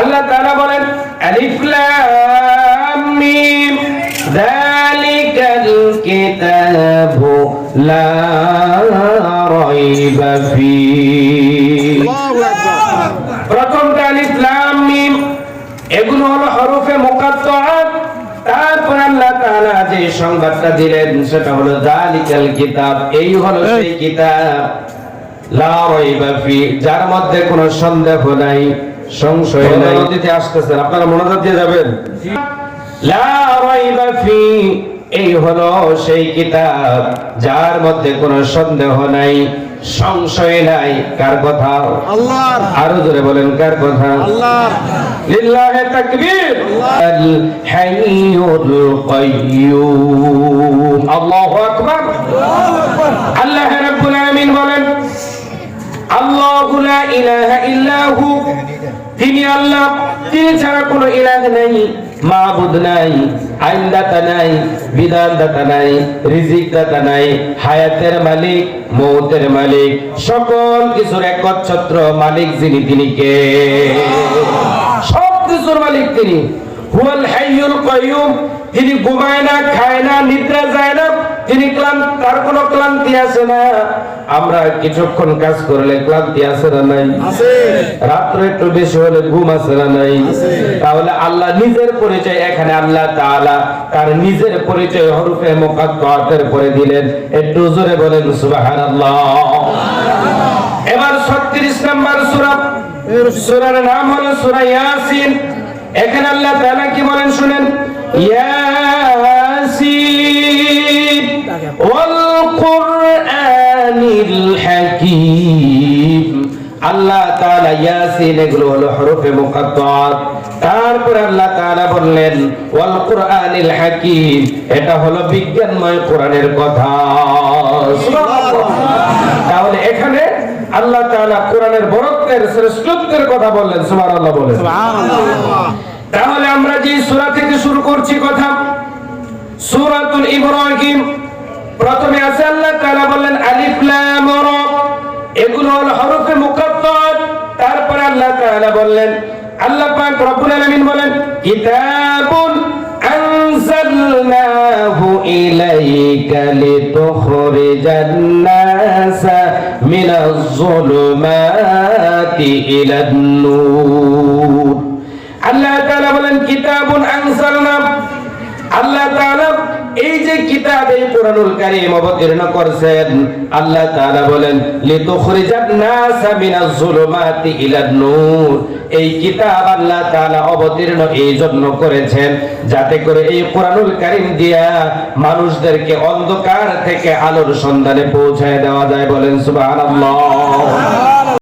আল্লাহ তাআলা বলেন আলিফ লাম মিম যালিকাল কিতাবু লা রাইবা ফীহ। প্রথমটা আলিফ লাম মিম এগুলো হলো হরফে মুকাত্তাআত তারপর আল্লাহ তাআলা যে সংবাদটা দিলেন সেটা হলো যালিকাল কিতাব। এই হলো সেই কিতাব। যার মধ্যে কোনো সন্দেহ নাই সংশয় নাই। আসতেছেন আপনারা মনোযোগ দিয়ে যাবেন। লা রাইবা ফি এই হলো সেই কিতাব যার মধ্যে কোনো সন্দেহ নাই সংশয় নাই। কার কথা? আল্লাহর। আরও জোরে বলেন কার কথা? আল্লাহর। লিল্লাহি তাকবীর। আল হাইয়ুল কাইয়্যুম আল্লাহু আকবার। তিনি আল্লাহ, তিনি ছাড়া ইলাহ নেই, মাবুদ নাই, আইনদাতা নাই, বিধানদাতা নাই নাই, হায়াতের মালিক, মৌতের মালিক, সকল কিছুর একচ্ছত্র মালিক যিনি, তিনি কে? সব কিছুর মালিক তিনি। হুয়াল হাইয়ুল কাইয়ুম, তিনি ঘুমায় না, খায় না, নিদ্রা যায় না তিনি ক্লান্ত তার কোনো ক্লান্তি আছে না। আমরা কিছুক্ষণ কাজ করলে ক্লান্তি আছে না নাই? আছে। রাত্রে একটু বেশি হলে ঘুম আছে না নাই? তাহলে আল্লাহ নিজের পরিচয় এখানে আল্লাহ তাআলা তার নিজের পরিচয় হরফে মুকাদ্দাতের পরে দিলেন। একটু জোরে বলেন সুবহানাল্লাহ। এবার 36 নম্বর সূরা। সূরার নাম হলো সূরা ইয়াসিন। এখানে আল্লাহ তাআলা কি বলেন শুনেন? ইয়াসিন হাকীম আল্লাহ তাআলা ইয়াসিন এগুলো হলো হরফে তারপর আল্লাহ তাআলা বললেন ওয়াল কুরআনিল হাকীম এটা হলো বিজ্ঞানময় কোরআনের কথা। তাহলে এখানে আল্লাহ তাআলা কোরআনের বরত্বের শ্রেষ্ঠত্বের কথা বললেন। সুবহানাল্লাহ বলেন। সুবহানাল্লাহ। তাহলে আমরা যে সূরা থেকে শুরু করছি কথা সূরাতুল ইব্রাহিম প্রথমে আছে আল্লাহ তাআলা বললেন আলিফ দল হরফে মুকাদ্দার। তারপরে আল্লাহ তাআলা বললেন, আল্লাহ পাক বলেন, কিতাবুন আনজালনাহু আল্লাহ বলেন, কিতাবুন আনজাল এই আল্লাহ অবতীর্ণ এই করেছেন, যাতে করে এই কোরআনুল কারীম দিয়া মানুষদেরকে অন্ধকার থেকে আলোর সন্ধানে পৌঁছায় দেওয়া যায় বলেন, সুবহানাল্লাহ।